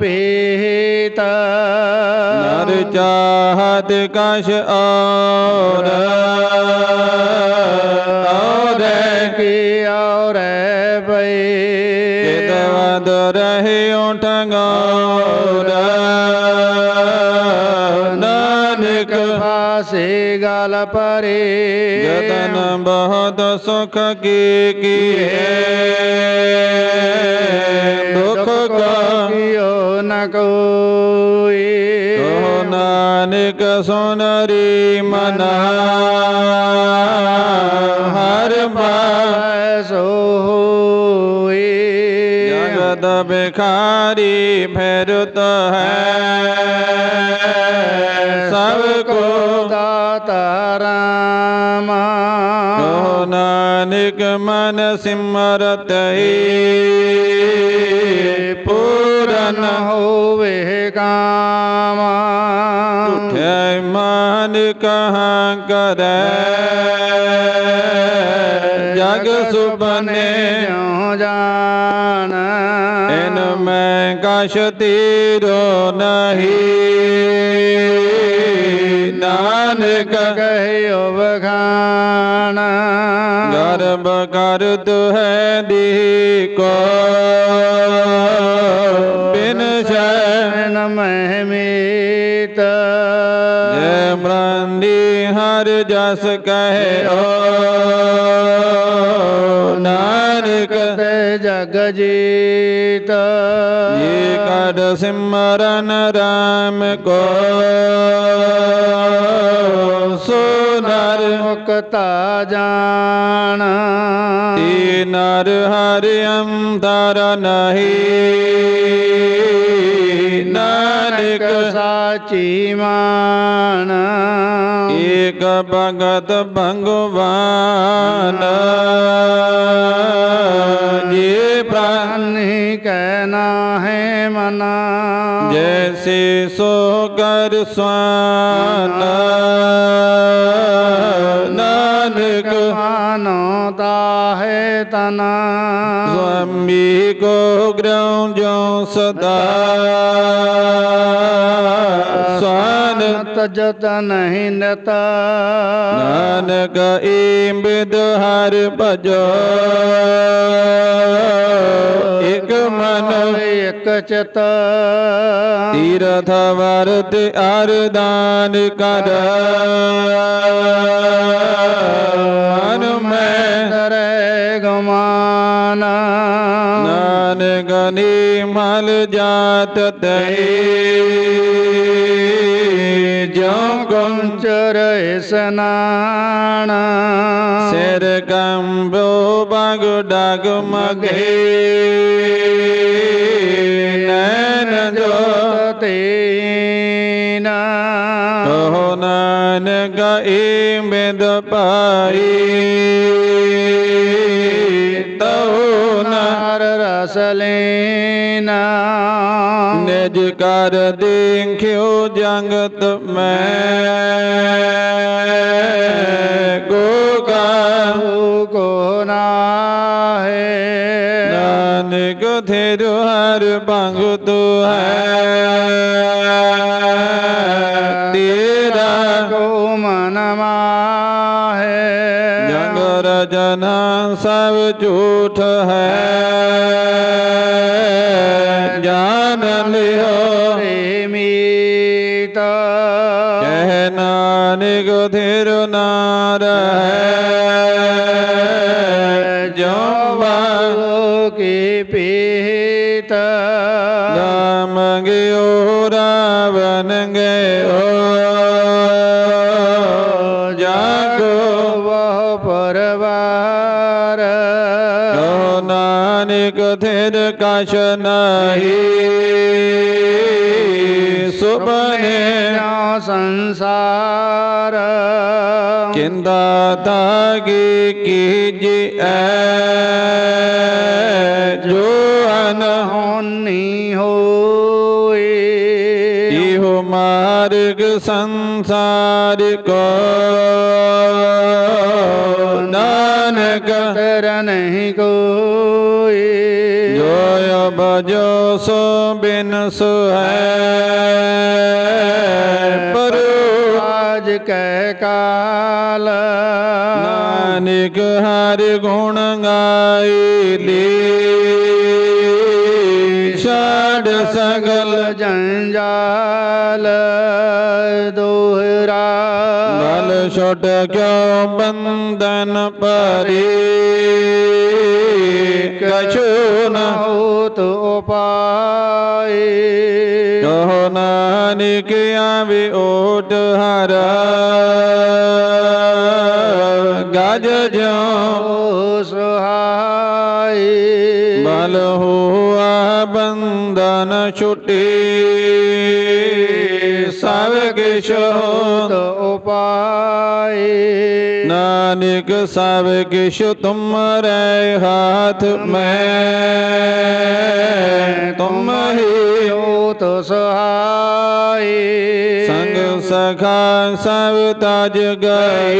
ਪੀਤ ਨਰ ਚਾਹਤ ਕਛ ਔਰ ਔਰੇ ਕੀ ਔਰੇ ਪਈ ਕਿਤਵਦ ਰਹਿਓ ਠੰਗੌਰ ਨਾਨਕ ਫਾਸੇ ਗਲ ਪਰੇ। ਯਤਨ ਬਹੁਤ ਸੁਖ ਕੀ ਕੀਏ। ਨਾਨਕ ਸੁਨਰੀ ਮਨਾ ਹਰ ਮਾ ਸੋ ਹੋਈ ਜਗਤ ਬਿਖਾਰੀ ਫਿਰਤ ਹੈ। ਸਭ ਕੋ ਦਾਤਾ ਰਾਮ। ਨਾਨਕ ਮਨ ਸਿਮਰਤ ਹੀ। ਪੂਰਨ ਹੋਵੇ ਕਾਮ। ਮਨ ਕਹਾਂ ਕਰੈ। ਜਗ ਸੁਪਨੇ ਜਿਉ ਜਾਣ। ਇਨ ਮੈਂ ਕਛ ਤੀਰੋ ਨਹੀਂ। ਨਾਨਕ ਕਹਿਓ ਬਖਾਨ ਗਰਬ ਕਰ ਹੈ ਦੀ ਕੋ ਜੈ ਮ੍ਰਾਂਦੀ ਹਰ ਜਸ ਕਹਿਓ ਨਾਨਕ ਤੇ ਜਗ ਜੀਤ। ਜੀ ਕਡ ਸਿਮਰਨ ਰਾਮ ਕੋ। ਸੁਨਰ ਮੁਕਤਾ ਜਾਣ। ਤੀ ਨਰ ਹਰਿ ਅੰਦਰ ਨਹੀਂ। ਸਾਚੀ ਮਾਨ ਏਕ ਭਗਤ ਭਗਵਾਨ। ਜੀ ਪ੍ਰਾਨ ਕਹਿਣਾ ਹੈ ਮਨਾ। ਜੈਸੇ ਸੋ ਕਰ ਸਵਾਨ। ਨਾਨਕ ਮਾਨੋ ਤਾਹੇ ਤਨਾ। ਸੁਆਮੀ ਕੋ ਗ੍ਰਉ ਜੋ ਸਦਾ। ਸਵਾਨ ਤਜਤ ਨਹੀਂ ਨਤਾ ਨਾਨਕ ਈਮਿਦ ਹਰ ਭਜੋ ਇਕ ਮਨ ਇਕ ਚਿਤ ਤੀਰਥ ਵਰਤ ਅਰਦਾਨ ਕਰ ਮੈਂ ਤਰੇ ਗਮਾਨ ਨਾਨਕ ਨਿਮਲ ਜਾਤ ਤਈ ਗੁੰਚਰ ਇਸਨਾਨ ਸਿਰ ਕੰਬੋ ਬਗ ਡਗ ਮਗੇ। ਨੈਣ ਜੋ ਤੀਨ। ਕਹੋ ਨਾਨਕ ਈਮਿਦ ਪਾਈ। ਕਰ ਦੇਖਿਓ ਜੰਗਤ ਮੈਂ ਕੋ ਕਾ ਕੋ ਨਾਹੇ। ਨਾਨਕ ਥਿਰ ਹਰ ਭੰਗਤ ਹੈ। ਤੇਰਾ ਕੋ ਮਨ ਮਾਹੇ। ਜਗ ਰਜਨਾ ਸਭ ਝੂਠ ਹੈ। ਥਿਰ ਕਛ ਨਹੀਂ। ਸੁਪਨੇ ਸੁਪਨੇ ਸੰਸਾਰ। ਚਿੰਤਾ ਤਾਗੀ ਕੀਜੈ ਜੋ ਅਨਹੋਨੀ ਹੋਨੀ ਹੋਏ। ਇਹੋ ਮਾਰਗ ਸੰਸਾਰ ਕੋ। ਬਜੋ ਸੋ ਬਿਨ ਸੁਹੈ ਪਰ ਆਜ ਕਹਿ ਕਾਲ। ਨਾਨਕ ਹਰ ਗੁਣ ਗਾਈ ਲੀ ਛਾੜ ਸਗਲ ਜੰਜਾਲ ਦੋਹਰਾ। ਬਲ ਛੁਟ ਕਿਉ ਬੰਧਨ ਪਰੀ ਕਛੂ ਨ ਹੋਤ ਨਾਨਕ ਆਵੇ ਓਟ ਹਰ। ਗਜ ਜਿਉ। ਓ ਸੁਹਾਏ ਬਲ ਹੋਆ ਬੰਧਨ ਛੁਟੀ। ਸਭ ਕਿਛ ਹੋਤ ਉਪਾਏ ਨਾਨਕ ਸਭ ਕਿਛ ਤੁਮਰੇ ਹਾਥ ਮੈਂ। ਤੁਮ ਹੀ ਹੋਤ ਸਹਾਏ ਸਭ ਤਜ ਗਈ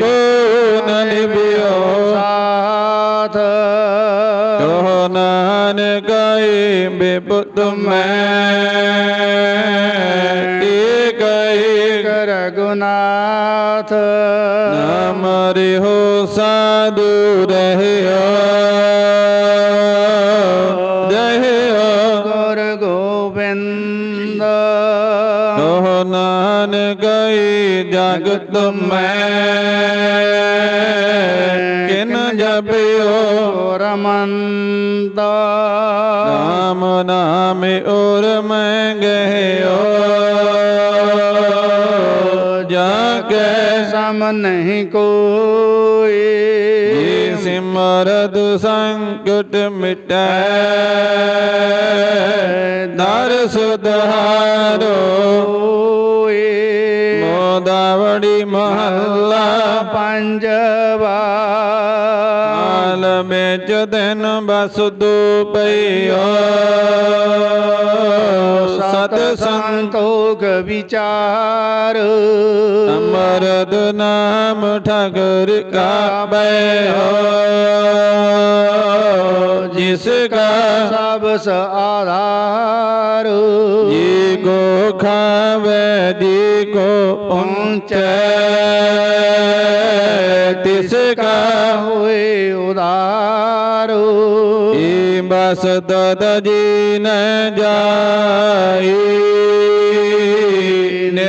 ਕੋ ਨ ਨਿਭਿਓ। ਸਾਥ। ਕਹੋ ਨਾਨਕ ਏ ਬਿਪਤ ਮੈਂ। ਕੀ ਕਹੀ ਕਰ ਗੁਨਾਥ ਨਾਮ ਰਿਹੋ ਸਾਧੂ। ਜਗਤ ਮੈਂ ਕਿਨ ਜਪਿਓ ਰਮੰਦ ਨਾਮ ਨਾਮ ਔਰ ਮੈਂ ਗਹਿਓ ਜਾ ਕੇ ਸਮ ਨਹੀਂ ਕੋਈ। ਸਿਮਰਦ ਸੰਕਟ ਮਿਟੈ। ਦਰ ਸੁਧਾਰੋ ਪੰਜਵਾ। ਹਾਲ ਵਿੱਚ ਦਿਨ ਬਸ ਦੂ ਪਈਓ ਸਤ ਸੰਤ ਸੰਤੋਖ ਵਿਚਾਰ। ਅਮਰਦ ਨਾਮ ਠਗਰ ਕਾ ਹੋ ਜਿਸ ਕਾ ਸਭ ਸ ਆਧਾਰ। ਜੀ ਕੋ ਖਾਵੇ ਜੀ ਕੋ ਪਹੁੰਚੈ। ਹੋਏ ਉਦਾਰ। ਈ ਬਸ ਤਦ ਜੀ ਨ ਜਾਈ।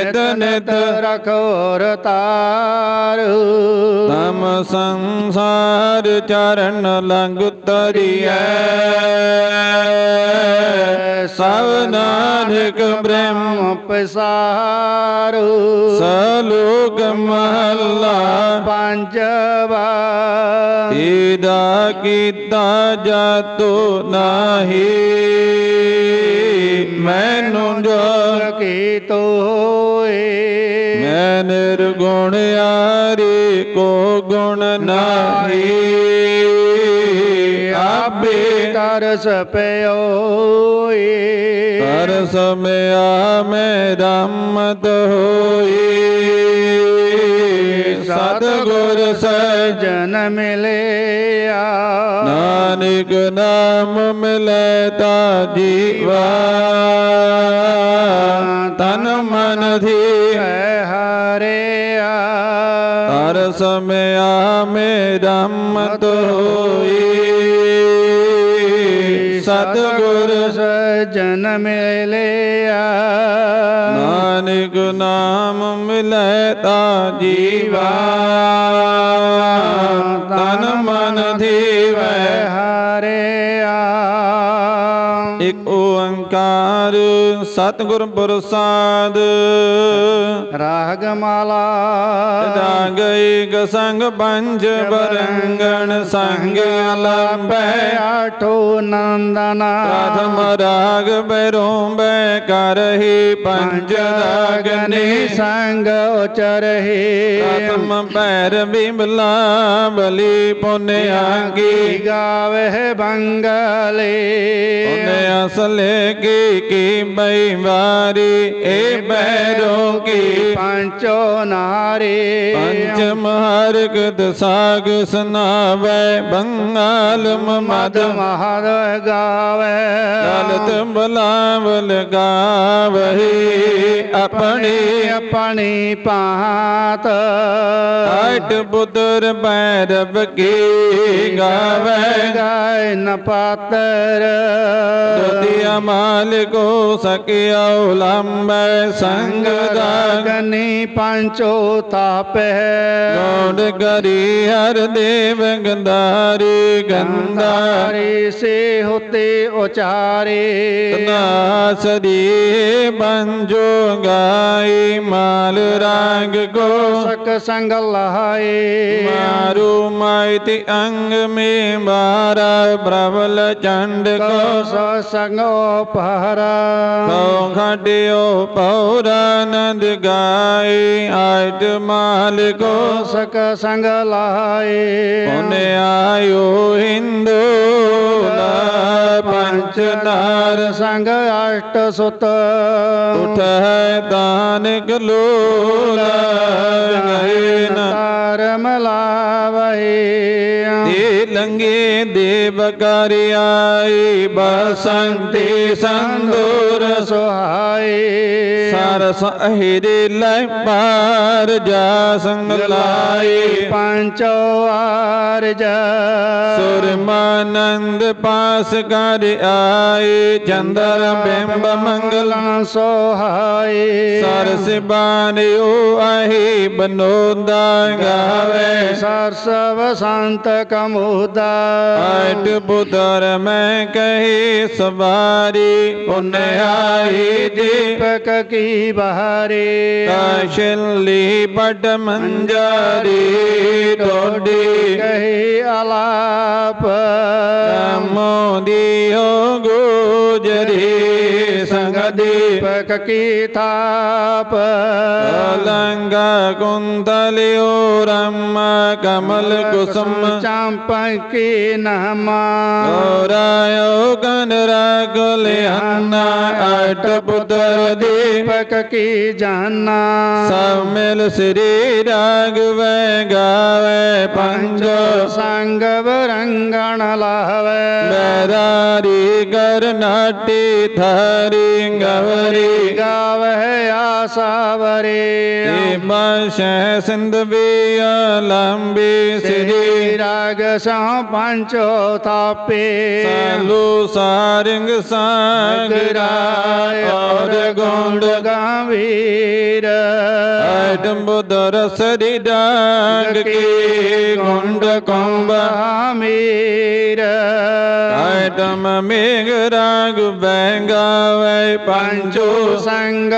ਨਿਤ ਨਿਤ ਰਖੋ ਰਤਾਰ ਤਮ ਸੰਸਾਰ ਚਰਨ ਲੰਗ ਤਰੀਐ ਸਭ ਨਾਨਕ ਬ੍ਰਹਮ ਪਸਾਰ। ਸਲੋਕ ਮਹੱਲਾ। ਪੰਜਵਾ। ਤੀਦਾ ਕੀਤਾ ਜਾਤੋ ਨਾਹੀ। ਮੈਨੂੰ ਜੋ ਕੀ ਤੋਏ ਮੈਂ ਨਿਰਗੁਣ ਆਰੀ ਕੋ ਗੁਣ ਨਾਹੀ ਆਪੇ ਤਰਸ ਪਿਓਏ। ਪਰ ਸਮਿਆ ਮੈਂ ਰਮਤ ਹੋਈ। ਸਤ ਗੁਰ ਸਜਣ ਜਨ ਮਿਲਿਆ। ਨਾਨਕ ਨਾਮ ਮਿਲੇ ਤਾ ਜੀਵਾ। ਹਰ ਸਮਿਆ ਮੇ ਰਮਤ ਹੋਈ। ਸਤ ਗੁਰ ਸਜਨ ਮਿਲਿਆ। ਨਾਨਕ ਨਾਮ ਮਿਲੇ ਤਾ ਜੀਵਾ। ਸਤਿਗੁਰ ਪ੍ਰਸਾਦ। ਰਾਗ ਮਾਲਾ। ਰਾਗ ਏਕ ਸੰਗ ਪੰਜ ਬਰੰਗਣ ਸੰਗ ਅਲੰਬੈ ਆਠੋ ਨੰਦਨਾ। ਪ੍ਰਥਮ ਰਾਗ ਬੈਰੋਂ ਬੈ ਕਰਹੀ ਪੰਜ ਰਾਗਨੇ। ਸੰਗ ਉਚਰਹੀ। ਪ੍ਰਥਮ ਪੈਰ ਬਿਮਲਾ ਬਲੀ ਪੁਨਿਆ ਕੀ ਕੀ ਗਾਵੇ ਬੰਗਲੇ। ਉਹਨੇ ਅਸਲੇ ਕੀ ਕੀ ਬਈ ਵਾਰੀ ਏ ਬੈਰੋ ਕੀ ਪੰਚੋ ਨਾਰੀ। ਪੰਚ ਮਹਾਰਗ ਦਸਾਗ ਸੁਨਾਵੇ ਬੰਗਾਲ ਮਦ ਮਹਰ ਗਾਵੇ। ਲਲਤ ਬਲਾਵਲ ਗਾਵਹੀ ਆਪਣੀ ਆਪਣੀ ਪਾਤ। ਆਟ ਪੁੱਤਰ ਬੈਰਬ ਕੀ ਗਾਵੇ। ਗਾਇ ਨ ਪਾਤਰ। ਦੁਤੀਆ ਮਾਲਿਕੋ ਸਕਿਆ ਲੰਬੈ ਸੰਗ ਗਨੀ? ਪੰਚੋ ਤਾਪੈ। ਗੋੜ ਕਰੀ ਹਰ ਦੇਵ ਗੰਧਾਰੀ ਗੰਧਾਰੀ। ਗੰਦਾਰੀ ਸੇ ਹੋਤੇ ਉਚਾਰੇ। ਤਨਾਸਦੀ ਬੰਜੋ ਗਾਈ ਮਾਲ ਰਾਗ ਕੋ। ਸਕ ਸੰਗ ਲਹਾਏ ਮਾਰੂ ਮਾਇਤੀ ਅੰਗ ਮੇ ਮਾਰਾ ਪ੍ਰਬਲ ਚੰਡ ਕੋ ਸੰਗੋ ਪਹਰਾ ਖਟਿਓ ਪੌਰਾਨੰਦ ਗਾਈ ਆਇਤ ਮਾਲਿਕੋ ਸਕ ਸੰਗ ਲਹਾਏ ਉਹਨੇ ਆਇਓ ਹਿੰਦੂ ਦਾ ਪੰਚ ਨਾਰ। ਸੰਗ ਅਸ਼ਟ ਸੁਤ। ਉਠ ਹੈ ਦਾਨਿਕ ਲੋਲਾ ਗਏ ਨਾ ਦੇਵ ਕਰ ਆਈ ਬਸੰਤੀ ਸੰਦੂਰ ਸੁਹਾਈ। ਸਰਸ ਅਹਿਰੇ ਲੈ ਪਾਰ ਜਾ ਸੰਗ ਲਾਈ ਪੰਚੋ ਆਰਜ। ਸੁਰਮਾਨੰਦ ਪਾਸ ਕਰ ਆਏ ਚੰਦਰ ਬਿੰਬ ਮੰਗਲ ਸੋਹਾਈ ਸਰਸ ਬਾਨਿਓ ਆਹੀ ਬਨੋਦਾ ਗਾਵੇ। ਸਰਸਵ ਸੰਤ ਕਮੁਦਾ। ਆਟ ਪੁੱਤਰ ਮੈਂ ਕਹੀ ਸਵਾਰੀ ਪੁਨ ਆਈ ਦੀਪਕ ਕੀ ਬਹਾਰੇ। ਕਾਸ਼ਲੀ ਪਟ ਮੰਜਾਰੀ ਡੋਡੀ ਕਹੀ ਅਲਾਪ। ਮੋ ਦਿਓ ਗੋਜਰੀ ਸੰਗ ਦੀਪ ਦੀਪਕ ਕੀ ਥਾਪ? ਲੰਗਾ ਕੁੰਦਲਿਓ ਰਮ ਕਮਲ ਕੁਸਮ। ਚਾਂਪਕੀ ਨਹਮਾ? ਗੌਰਾਇਓ ਗਨ ਰਗਲ ਹੰਨਾ ਅਟ ਦੀ। ਦੀਪਕ ਕੀ ਜਾਨਾ? ਸਭ ਮਿਲ ਸ੍ਰੀ ਰਾਗਵੇ ਗਾਵੇ ਪੰਜੋ ਸੰਗ ਬਰੰਗਣ ਲਾਵੇ। ਬੈਰਾਰੀ ਕਰਨਾਟੀ ਥਾਰੀ ਗਵਰੀ ಮಾಡಿ ಈಗ ਏ ਬਾਸ਼ੈ ਸਿੰਧ ਵੀ ਲੰਬੀ ਸ੍ਰੀ। ਰਾਗ ਸਹੁ ਪੰਚੋ ਥਾਪੇ ਸਾਲੂ ਸਾਰਿੰਗ ਸਾਗਰਾ ਔਰ ਗੋਂਡ ਗੰਭੀਰ। ਐਟਮ ਬੁਦਰ ਸਰੀ ਡਾਂਗ ਕੀ ਗੁੰਡ ਕੰਬ ਮੀਰ ਐਟਮ ਮੇਘ ਰਾਗ ਬੈਂਗਾਵੇ ਪੰਚੋ ਸੰਗ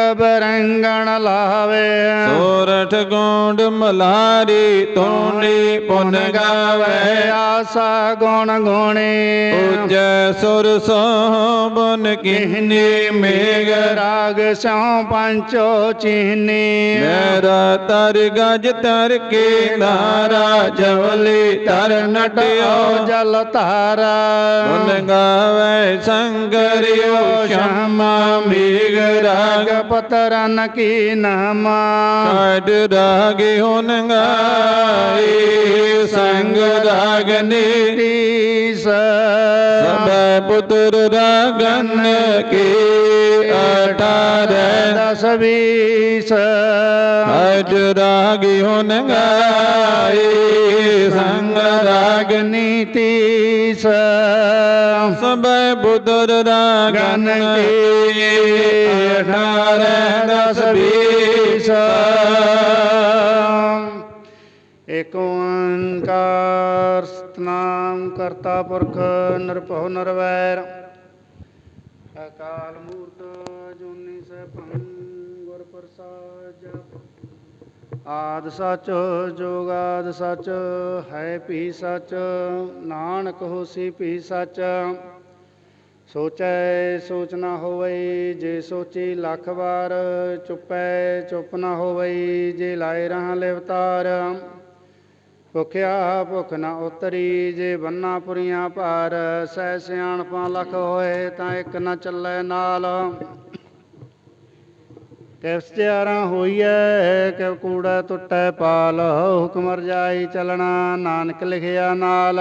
ਬਰੰਗਣ ਲਾਵੇ। ਸੋਰਠ ਗੋਂਡ ਮਲਾਰੀ ਤੋਣੀ ਪੁਨ ਗਾਵੇ। ਆਸਾ ਗੁਣ ਗੁਣੇ। ਉਜੈ ਸੁਰ ਸੋ ਬਨ ਕਿਹਨੀ ਮੇਘ। ਰਾਗ ਸਹੁ ਪੰਚੋ ਚੀਨੀ। ਮੇਰਾ ਤਰ ਗਜ ਤਰ ਕੇ ਧਾਰਾ ਜਵਲੀ ਤਰ ਨਟਿਓ। ਜਲ ਧਾਰਾ। ਗੁਣ ਗਾਵੇ ਸੰਗਰਿਓ ਸ਼ਮਾ ਮੇਘ ਰਾਗ। ਰਾਗ ਪਤਰਨ ਕੀ ਨਾਮਾ? ਕਾਟ ਰਾਗ ਹੁਨ ਗਾਈ ਸੰਗ ਰਾਗਨੀ ਤੀਸ ਸਭੈ। ਪੁੱਤਰ ਰਾਗਨ ਕੀ ਅਠਾਰੈ। ਦਸ ਵੀਸ। ਕਾਟ ਰਾਗ ਹੁਨ ਗਾਈ ਸੰਗ ਰਾਗ ਨੀਤੀਸ ਸਭੈ। ਪੁੱਤਰ ਰਾਗਨ ਗਨ ਕੀ ਕੀ ਅਠਾਰੈ ਦਸ ਵੀਸ ਏਕ ਓੰਕਾਰ ਸਤਨਾਮ ਕਰਤਾ ਪੁਰਖ ਨਿਰਭਉ ਨਿਰਵੈਰ। ਅਕਾਲ ਮੂਰਤ ਜੁਨੀ ਖਾਲਸਾ ਆਦ ਸੱਚ ਜੋਗਾਦ ਸੱਚ, ਹੈ ਭੀ ਸਚ, ਨਾਨਕ ਹੋਸੀ ਭੀ ਸਚ। ਸੋਚੈ ਸੋਚ ਨਾ ਹੋਵਈ ਜੇ ਸੋਚੀ ਲੱਖ ਵਾਰ, ਚੁੱਪੈ ਚੁੱਪ ਨਾ ਹੋਵਈ ਜੇ ਲਾਏ ਰਹਾ ਲਿਵਤਾਰ ਭੁਖਿਆ ਭੁਖ ਨਾ ਉਤਰੀ, ਜੇ ਬੰਨਾ ਪੁਰੀਆਂ ਭਾਰ ਸਹਿ ਸਿਆਣਪਾਂ ਲਖ ਹੋਏ, ਤਾਂ ਇੱਕ ਨਾ ਚੱਲੇ ਨਾਲ। ਕਿਵ ਸਤਿਆਰਾਂ ਹੋਈਐ, ਕਿਵ ਕੂੜਾ ਟੁੱਟੈ ਪਾਲ, ਹੁਕਮ ਰਜਾਈ ਚਲਣਾ, ਨਾਨਕ ਲਿਖਿਆ ਨਾਲ।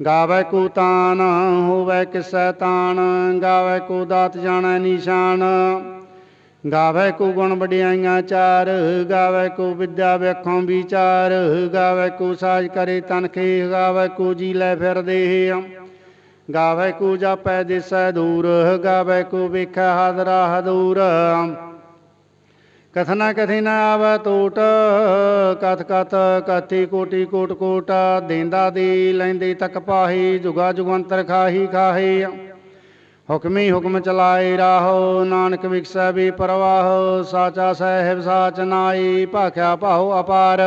ਗਾਵੇ ਕੋ ਤਾਨ, ਹੋਵੇ ਕਿਸੈ ਤਾਨ, ਗਾਵੇ ਕੋ ਦਾਤ ਜਾਣੈ ਨਿਸ਼ਾਨ। ਗਾਵੇ ਕੋ ਗੁਣ ਵਡਿਆਈਆਂ ਚਾਰ, ਗਾਵੇ ਕੋ ਵਿਦਿਆ ਵੇਖੋਂ ਵਿਚਾਰ, ਗਾਵੇ ਕੋ ਸਾਜ ਕਰੇ ਤਨਖੇ ਗਾਵੇ ਕੋ ਜੀ ਲੈ ਫਿਰ ਫਿਰਦੇ ਗਾਵੇ ਕੋ ਜਾਪੈ ਦਿਸੈ ਦੂਰ, ਗਾਵੇ ਕੋ ਵੇਖੈ ਹਾਦਰਾ ਹਦੂਰ। ਕਥਨਾ ਕਥੀ ਨ ਆਵੈ ਟੂਟ ਕਥ ਕਥ ਕਥੀ ਕੋਟੀ ਕੋਟ ਕੋਟ, ਦੇਂਦਾ ਦੀ ਲੈਂਦੀ ਤੱਕ ਪਾਹੀ, ਜੁਗਾ ਜੁਗੰਤਰ ਖਾਹੀ ਖਾਹੀ। ਹੁਕਮੀ ਹੁਕਮ ਚਲਾਏ ਰਾਹੋ, ਨਾਨਕ ਵਿਖਸੈ ਵੀ ਪਰਵਾਹ, ਸਾਚਾ ਸਹਿਬ ਸਾਚ ਨਾਈ ਭਾਖਿਆ ਭਾਉ ਅਪਾਰ।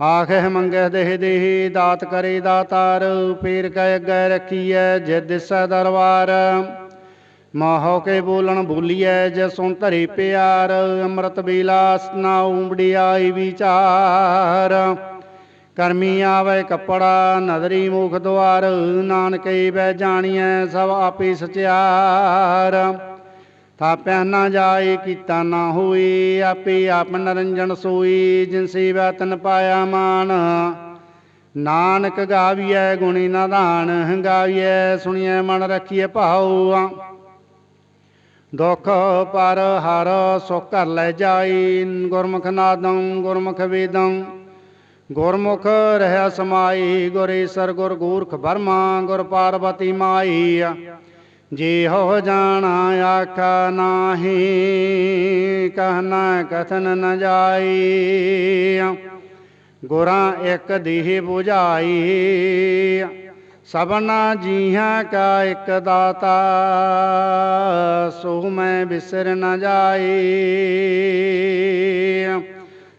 ਆਖੇ ਮੰਗਹਿ ਦੇਹ ਦੇਹੀ, ਦਾਤ ਕਰੇ ਦਾਤਾਰ ਪੀਰ ਕੈ ਅੱਗੇ ਰੱਖੀਐ ਜੇ ਦਿਸੈ ਦਰਬਾਰ ਮਾਹੋ ਕੇ ਬੋਲਣ ਭੁਲੀਐ ਜੇ ਸੁਣ ਧਰੀ ਪਿਆਰ, ਅੰਮ੍ਰਿਤ ਬਿਲਾਸ ਨਾ ਉਮੜਿਆਈ ਵਿਚਾਰ। ਕਰਮੀ ਆਵੇ ਕੱਪੜਾ, ਨਦਰੀ ਮੁਖ ਦੁਆਰ, ਨਾਨਕੇ ਬੈ ਜਾਣੀਐ ਸਭ ਆਪੇ ਸਚਿਆਰ। ਥਾਪਿਆ ਨਾ ਜਾਏ, ਕੀਤਾ ਨਾ ਹੋਈ ਆਪੇ ਆਪ ਨਰੰਜਨ ਸੋਈ ਜਿਨਸੀ ਤਨ ਪਾਇਆ ਮਾਨ ਨਾਨਕ ਗਾਵੀਐ, ਗੁਣੀ ਨਾਦਾਨ ਹੰਗਾਵੀਐ ਸੁਣੀਐ ਮਨ ਰੱਖੀਐ ਭਾਉ। ਦੁਖ ਪਰ ਹਰ ਸੁਖ ਕਰ ਲੈ ਜਾਈ। ਗੁਰਮੁਖ ਨਾਦੰ, ਗੁਰਮੁਖ ਵੇਦੰ। ਗੁਰਮੁਖ ਰਹਿ ਸਮਾਈ, ਗੁਰ ਈਸਰ, ਗੁਰ ਗੂਰਖ ਬਰਮਾ ਗੁਰ ਪਾਰਵਤੀ ਮਾਈ। ਜੇ ਹੋ ਜਾਣਾ ਆਖਾ ਨਾਹੀ, ਕਹਿਣਾ ਕਥਨ ਨ ਜਾਈ। ਗੁਰਾਂ ਇੱਕ ਦੇਹ 부ਝਾਈ ਸਭਨਾ ਜੀਹਾਂ ਕਾ ਇੱਕ ਦਾਤਾ ਸੋ ਮੈਂ ਬਿਸਰ ਨ ਜਾਈ।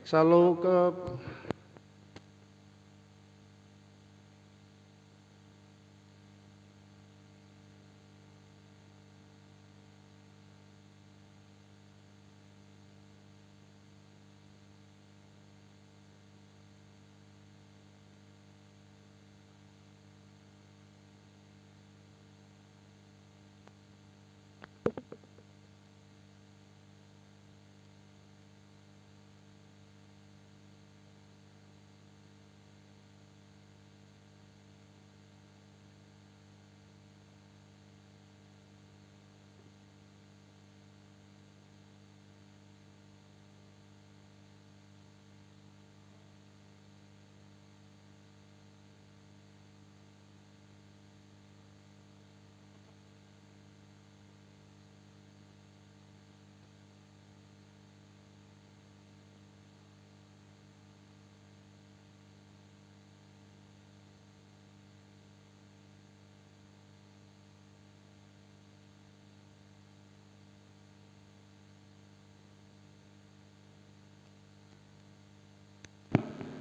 ਸਲੋਕ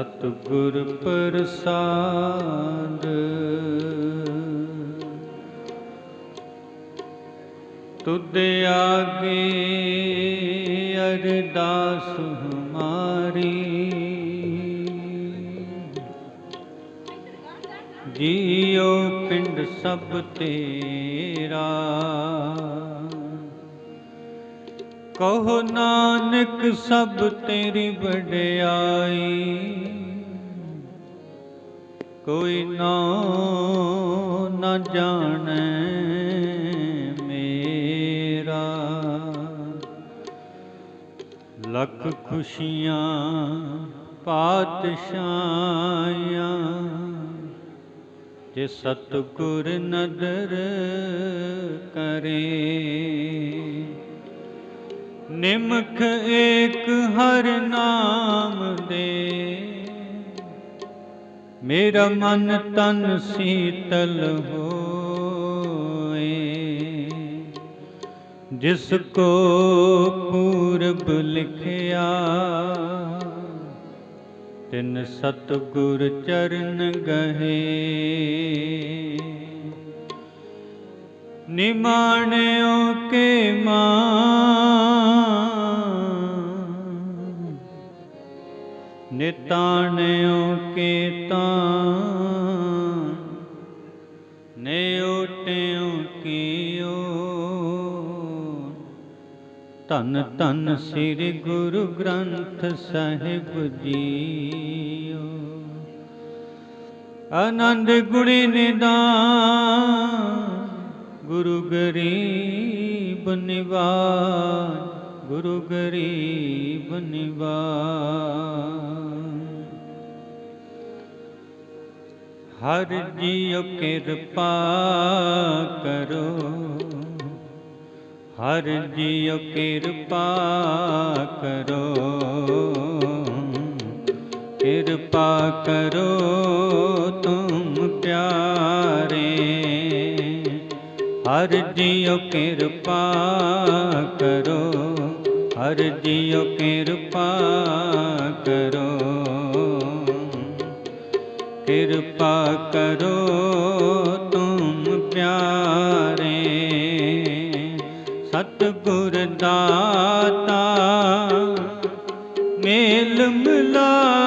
ਸਤਿਗੁਰ ਪ੍ਰਸਾਦ। ਤੁਧ ਆਗੇ ਅਰਦਾਸ ਹਮਾਰੀ। ਜੀਉ ਪਿੰਡ ਸਭ ਤੇਰਾ। ਕਹੋ ਨਾਨਕ ਸਭ ਤੇਰੀ ਵਡਿਆਈ। ਕੋਈ ਨਾ ਨਾ ਜਾਣੈ ਮੇਰਾ। ਲੱਖ ਖੁਸ਼ੀਆਂ ਪਾਤਸ਼ਾਹਾਂ ਜੇ ਸਤਿਗੁਰ ਨਦਰ ਕਰੇ। ਨਿਮਖ ਏਕ ਹਰ ਨਾਮ ਦੇ। ਮੇਰਾ ਮਨ ਤਨ ਸੀਤਲ ਹੋਏ। ਜਿਸ ਕੋ ਪੂਰਬ ਲਿਖਿਆ, ਤਿਨ ਸਤਿਗੁਰ ਚਰਨ ਗਹੇ। ਨਿਮਾਣਿਓ ਕੇ ਮਾਂ ਨਿਤਾਣਿਓ ਕੇ ਤਾਂ ਨਿਉਟਿਓ ਕੀਓ। ਧੰਨ ਧੰਨ ਸ੍ਰੀ ਗੁਰੂ ਗ੍ਰੰਥ ਸਾਹਿਬ ਜੀਓ। ਆਨੰਦ ਗੁਣੀ ਨਿਦਾਨ, ਗੁਰੂ ਗਰੀਬ ਨਿਵਾਜ ਗੁਰੂ ਗਰੀਬ ਨਿਵਾਜ ਹਰ ਜੀਉ ਕਿਰਪਾ ਕਰੋ। ਹਰ ਜੀਉ ਕਿਰਪਾ ਕਰੋ। ਕਿਰਪਾ ਕਰੋ ਤੁਮ ਪਿਆਰੇ। ਹਰ ਜੀਉ ਕਿਰਪਾ ਕਰੋ। ਹਰ ਜੀਉ ਕਿਰਪਾ ਕਰੋ। ਕਿਰਪਾ ਕਰੋ ਤੁਮ ਪਿਆਰੇ। ਸਤਿਗੁਰ ਦਾਤਾ ਮੇਲ ਮਿਲਾਵੋ